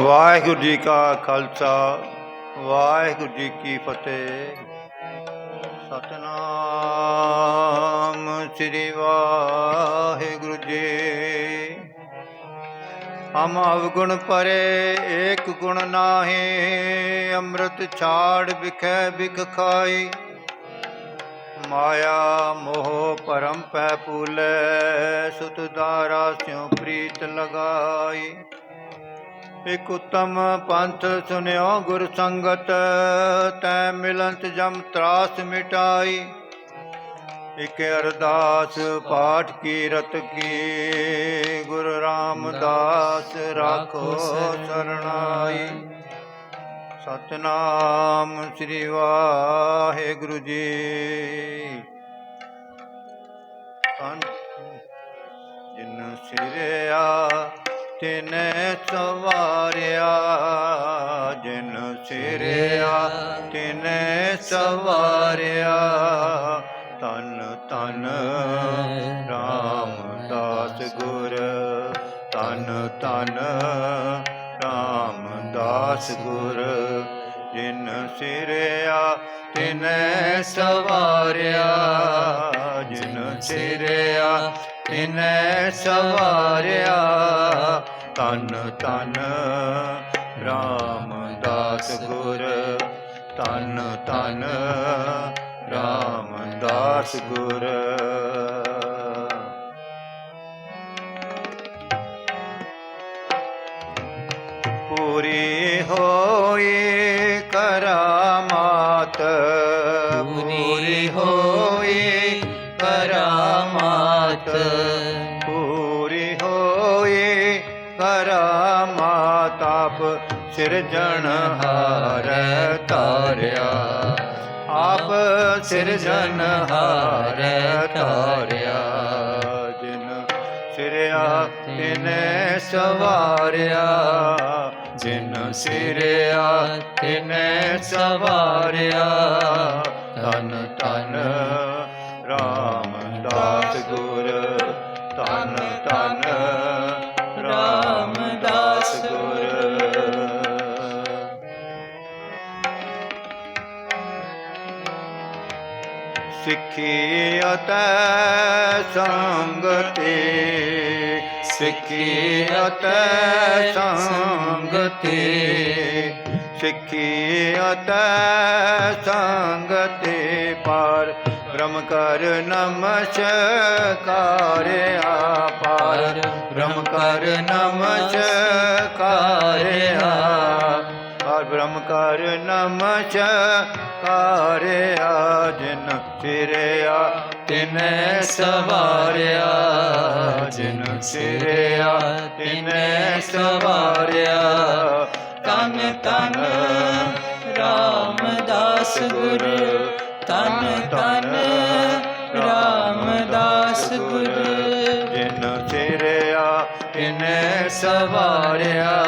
ਵਾਹਿਗੁਰੂ ਜੀ ਕਾ ਖਾਲਸਾ, ਵਾਹਿਗੁਰੂ ਜੀ ਕੀ ਫਤਿਹ। ਸਤਨਾਮ ਸ੍ਰੀ ਵਾਹਿਗੁਰੂ ਜੀ। ਹਮ ਅਵਗੁਣ ਪਰੇ ਏਕ ਗੁਣ ਨਾਹੀ, ਅੰਮ੍ਰਿਤ ਛਾੜ ਵਿਖੈ ਵਿਖ ਖਾਈ। ਮਾਇਆ ਮੋਹ ਪਰਮ ਪੈ ਪੂਲੇ ਸੁਤ ਦਾਰਾ ਸਿਉ ਪ੍ਰੀਤ ਲਗਾਈ। ਇਕ ਉਤਮ ਪੰਥ ਸੁਨਿਓ ਗੁਰ ਸੰਗਤ, ਤੈ ਮਿਲੰਤ ਜਮ ਤਰਾਸ ਮਿਟਾਈ। ਇਕ ਅਰਦਾਸ ਪਾਠ ਕੀਰਤ ਕੀ, ਗੁਰ ਰਾਮਦਾਸ ਰਾਖੋ ਸਰਣਾਈ। ਸਤਨਾਮ ਸ੍ਰੀ ਵਾਹਿਗੁਰੂ ਜੀ। ਕੰਨ ਜਿਨ ਸਿਰਿਆ ਤਿਨੈ ਸਵਾਰਿਆ, ਜਿਨ ਸਿਰਿਆ, ਤਿਨੈ ਸਵਾਰਿਆ, ਤਨ ਤਨ ਰਾਮਦਾਸ ਗੁਰ, ਤਨ ਤਨ ਰਾਮਦਾਸ ਗੁਰ, ਜਿਨ ਸਿਰਿਆ, ਤਿਨੈ ਸਵਾਰਿਆ, ਜਿਨ ਸਿਰਿਆ, ਤਿਨੈ ਸਵਾਰਿਆ ਤਨ ਤਨ ਰਾਮਦਾਸ ਗੁਰ ਤਨ ਤਨ ਰਾਮਦਾਸ ਗੁਰ। ਪੂਰੀ ਹੋਈ ਕਰਾਮਾਤ ਪੂਰੀ ਹੋਈ ਕਰਾਮਾਤ। ਸਿਰਜਣਹਾਰ ਤਾਰਿਆ ਆਪ ਸਿਰਜਣਹਾਰ ਤਾਰਿਆ ਜਿਨ ਸਿਰਿਆ ਤਿਨੇ ਸਵਾਰਿਆ। ਜਿਨ ਸਿਰਿਆ ਤਿਨੇ ਸਵਾਰਿਆ। ਤਨ ਤਨ ਰਾਮਦਾਸ ਗੁਰ ਤਨ ਤਨ ਸਿੱਖੀ ਅਤੈ ਸੰਗਤੇ ਸਿੱਖੀ ਅਤੈ ਸੰਗਤੇ ਸਿੱਖੀ ਅਤੈ ਸੰਗਤੇ ਪਾਰ ਬ੍ਰਹਮ ਕਰ ਨਮਸਕਾਰ ਪਾਰ, ਬ੍ਰਹਮ ਕਰ ਨਮਸਕਾਰਿਆ ਪਾਰ ਬ੍ਰਹਮ ਕਰ ਨਮਸਕਾਰਿਆ ਜਿਨ ਸਿਰਿਆ ਤਿਨੈ ਸਵਾਰਿਆ। ਜਿਨ ਸਿਰਿਆ ਤਿਨੈ ਸਵਾਰਿਆ। ਤਨ ਤਨ ਰਾਮਦਾਸ ਗੁਰ। ਤਨ ਤਨ ਰਾਮਦਾਸ ਗੁਰ। ਜਿਨ ਸਿਰਿਆ ਤਿਨੈ ਸਵਾਰਿਆ।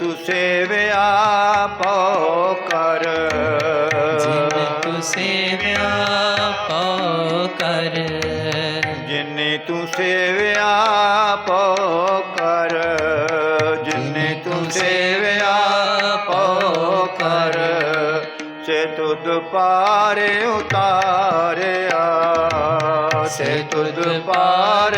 ਤੂ ਸੇਵਿਆ ਪਉ ਕਰ। ਜਿਨ ਤੂ ਸੇਵਿਆ ਪਉ ਕਰ। ਜਿਨੇ ਤੂੰ ਸੇਵਿਆ ਪਉ ਕਰ। ਜਿਨੇ ਤੂੰ ਸੇਵਿਆ ਪਉ ਕਰ। ਸੇ ਤੁਧ ਪਾਰ ਉਤਾਰਿਆ। ਸੇ ਤੁਧ ਪਾਰ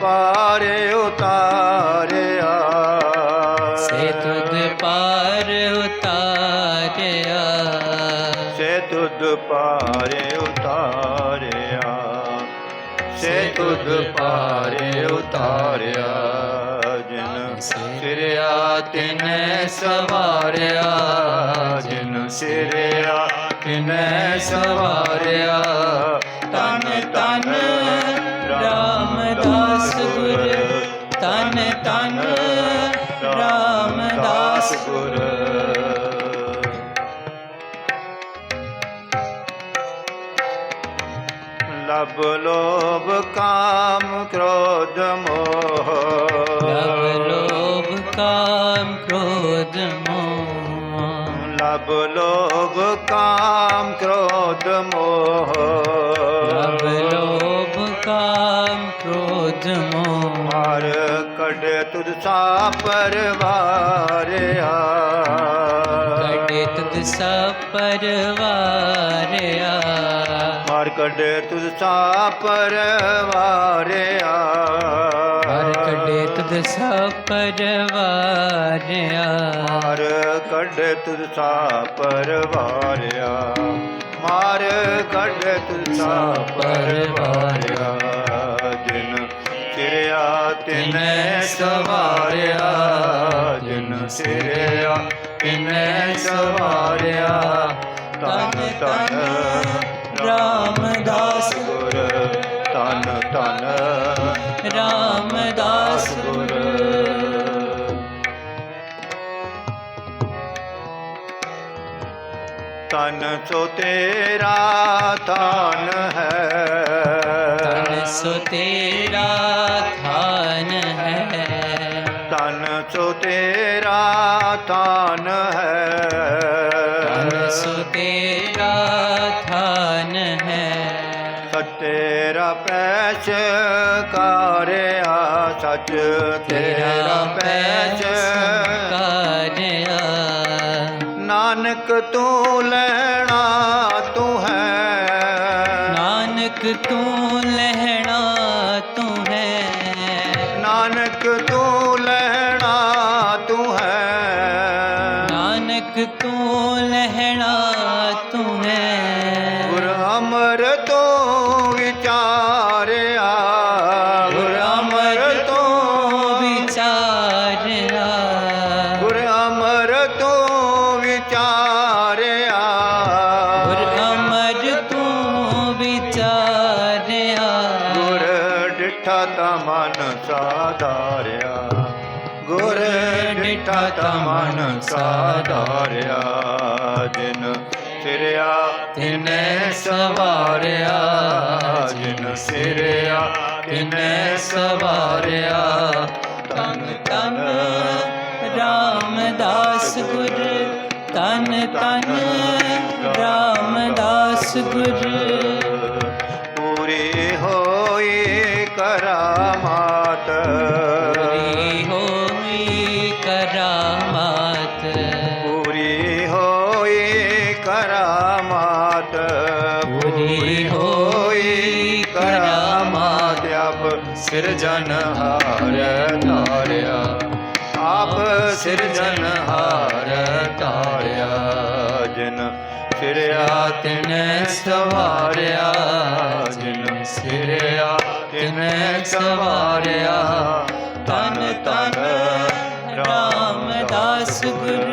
ਪਾਰ ਉਤਾਰਿਆ ਸੇ ਤੁਧ ਪਾਰ ਉਤਾਰਿਆ ਸੇ ਤੁਧ ਪਾਰੇ ਉਤਾਰਿਆ ਸੇ ਤੁਧ ਪਾਰੇ ਉਤਾਰਿਆ ਜਿਨ ਸਿਰਿਆ ਤਿਨੈ ਸਵਾਰਿਆ ਜਿਨ ਸਿਰਿਆ ਤਿਨੈ ਸਵਾਰਿਆ ਤਨ ਤਨ ਰਾਮਦਾਸ ਗੁਰ। ਲਬ ਲੋਭ ਕਾਮ ਕ੍ਰੋਧ ਮੋਹ। ਲਵ ਲੋਭ ਕਾਮ ਕ੍ਰੋਧ ਮੋਹ। ਲਬ ਲੋਭ ਕਾਮ ਕ੍ਰੋਧ ਮੋਹ। ਲਵ ਲੋਭ ਕਾਮ ਕ੍ਰੋਧ ਮੋਹ। ਮਾਰ ਕੱਢ ਤੁਧ ਸਾ ਪਰਵਾਰਿਆ। ਕਟੇ ਤੁਧ ਸਾ ਪਰਵਾਰਿਆ। ਮਾਰ ਕੱਢ ਤੁਧ ਸਾ ਪਰਵਾਰਿਆ। ਹਰ ਕਟੇ ਤੁਧ ਸਾ ਪਰਵਾਰਿਆ। ਮਾਰ ਕੱਢ ਤੁਧ ਸਾ ਪਰਵਾਰਿਆ। ਮਾਰ ਕੱਢ ਤੁਧ ਸਾ ਪਰਵਾਰਿਆ। ਤਿਨੈ ਸਵਾਰਿਆ ਜਨ ਸਿਰਿਆ ਤਿਨੈ ਸਵਾਰਿਆ ਤਨ ਤਨ ਰਾਮਦਾਸ ਗੁਰ ਤਨ ਤਨ ਰਾਮਦਾਸ ਗੁਰ। ਤਨ ਸੋ ਤੇਰਾ ਤਾਨ ਹੈ। ਤਨ ਸੋ ਤੇਰਾ ਥਾਨ ਸੋ ਤੇਰਾ ਤਾਨ ਹੈ। ਤਨ ਸੋ ਤੇਰਾ ਥਾਨ ਹੈ। ਸਤੇਰਾ ਪੈਚ ਕਾਰਿਆ ਸੱਚ ਤੇਰਾ ਪੈਚ ਕਾਰਿਆ। ਨਾਨਕ ਤੂੰ ਲੈਣਾ ਤੂੰ ਹੈ। ਨਾਨਕ ਤੂੰ ਅਮਰ ਤੋਂ ਵਿਚਾਰਿਆ। ਗੁਰ ਅਮਰ ਤੋਂ ਵਿਚਾਰਿਆ। ਗੁਰ ਅਮਰ ਤੋਂ ਵਿਚਾਰਿਆ। ਗੁਰ ਅਮਰ ਤੂੰ ਵਿਚਾਰਿਆ। ਗੁਰ ਡਿਠਾ ਤਾ ਮਨ ਸਾਧਾਰਿਆ। ਗੁਰ ਡਿਠਾ ਤਾ ਮਨ ਸਾਧਾਰਿਆ। ਜਿਨ ਸਿਰਿਆ ਤਿਨੈ ਸਵਾਰਿਆ, ਜਿਨ ਸਿਰਿਆ, ਤਿਨੈ ਸਵਾਰਿਆ। ਤਨ ਤਨ ਰਾਮਦਾਸ ਗੁਰ ਤਨ ਤਨ ਰਾਮਦਾਸ ਗੁਰ। ਪੂਰੇ ਹੋਏ ਕਰਾਮਾਤ ਸਿਰਜਨਹਾਰ ਤਾਰਿਆ। ਆਪ ਸਿਰਜਨਹਾਰ ਤਾਰਿਆ। ਜਿਨ ਸਿਰਿਆ ਤਿਨੈ ਸਵਾਰਿਆ। ਜਿਨ ਸਿਰਿਆ, ਤਿਨੈ ਸਵਾਰਿਆ। ਤਨ ਤਨ ਰਾਮਦਾਸ ਗੁਰ